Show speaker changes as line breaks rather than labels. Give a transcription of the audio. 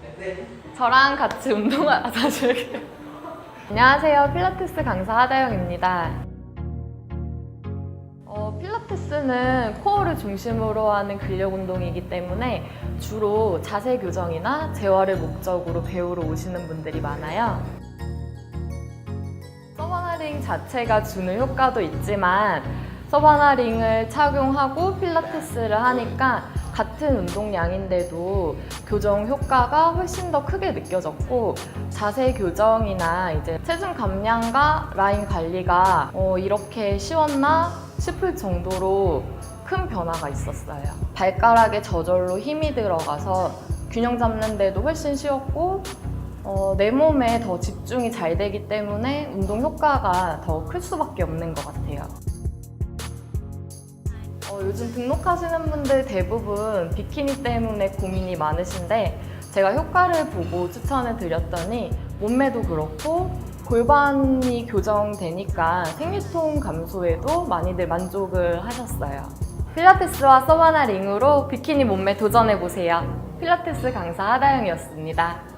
주세요. 저랑 같이 운동하 아, 다시 할게요. 안녕하세요. 필라테스 강사 하다영입니다. 어, 필라테스는 코어를 중심으로 하는 근력 운동이기 때문에 주로 자세 교정이나 재활을 목적으로 배우러 오시는 분들이 많아요. 서바나링 자체가 주는 효과도 있지만 서바나링을 착용하고 필라테스를 하니까 같은 운동량인데도 교정 효과가 훨씬 더 크게 느껴졌고 자세 교정이나 이제 체중 감량과 라인 관리가 어, 이렇게 쉬웠나 싶을 정도로 큰 변화가 있었어요. 발가락에 저절로 힘이 들어가서 균형 잡는데도 훨씬 쉬웠고 어, 내 몸에 더 집중이 잘 되기 때문에 운동 효과가 더 클 수밖에 없는 것 같아요. 어, 요즘 등록하시는 분들 대부분 비키니 때문에 고민이 많으신데 제가 효과를 보고 추천을 드렸더니 몸매도 그렇고 골반이 교정되니까 생리통 감소에도 많이들 만족을 하셨어요. 필라테스와 서바나 링으로 비키니 몸매 도전해보세요. 필라테스 강사 하다영이었습니다.